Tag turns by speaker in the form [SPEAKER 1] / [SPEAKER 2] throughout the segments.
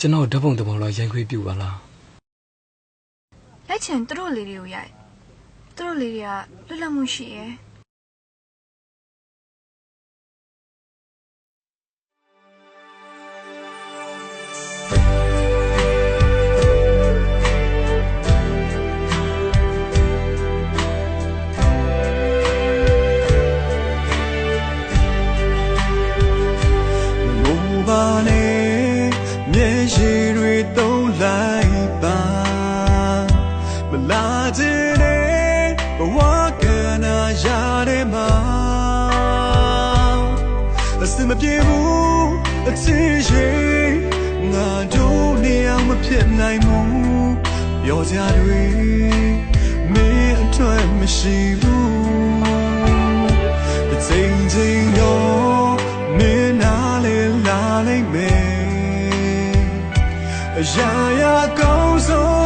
[SPEAKER 1] ကျွန်တော်ဓာတ်ပုံတစ်ပုံလောက်ရိုက်ခွေးပြုပါလား
[SPEAKER 2] လိုက်ချင်သူတို့လေးတွေကိုရိုက်သူတို့လေးတွေကလွတ်လပ်မှုရှိရယ်
[SPEAKER 3] ပြေဘူးအချစ်ရှိငါတို့နေအောင်မဖြစ်နိုင်ဘူးပြောကြတွေမင်းအတွက်မရှိဘူးတစ်ချိန်ချိန်တော့မင်းနာလေလာလိမ့်မယ်အရာရာကောင်းဆုံး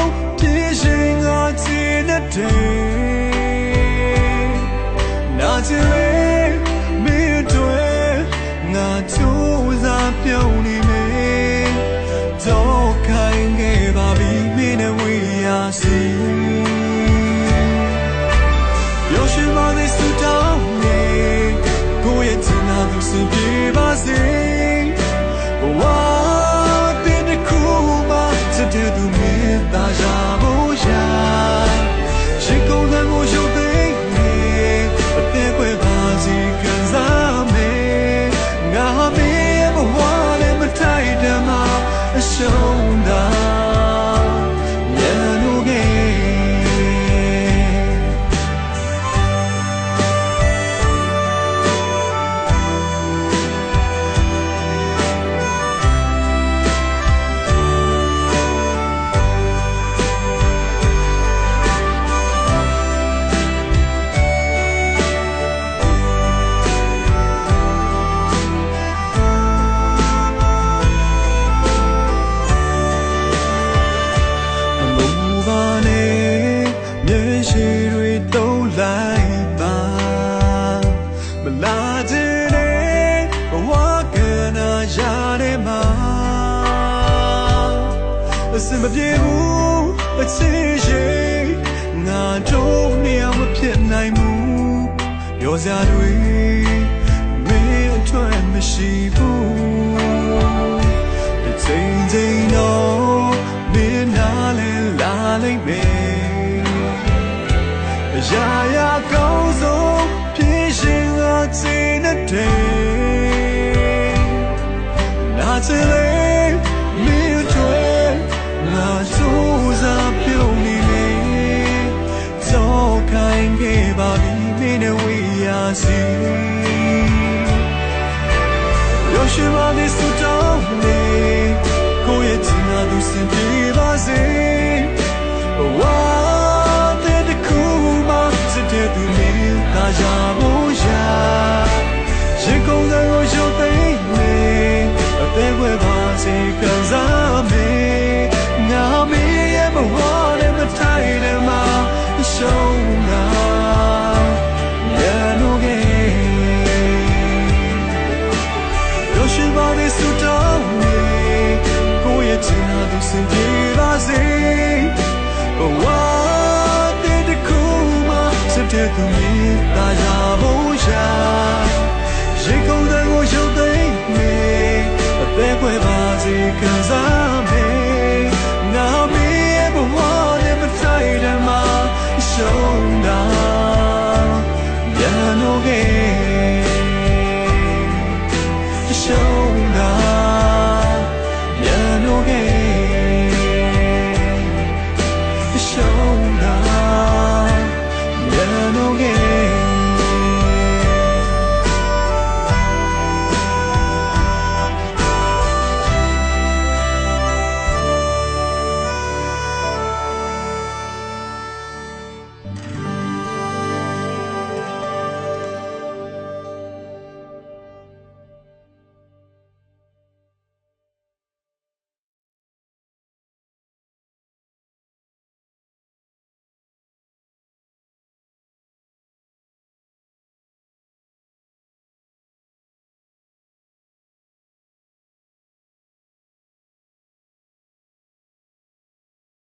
[SPEAKER 3] ဆုတောင်းနေကိုယ့်ရဲ့ချမ်းသာသူစင်ပြေပါစေ စမပြေဘူးအချစ်ရှိငါတို့နေအောင်မဖြစ်နိုင်ဘူးပြောစရာတွေမင်းအတွက်မရှိဘူးတစ်ချိန်ချိန်တော့မင်းနာလဲလာလိမ့်မယ်အ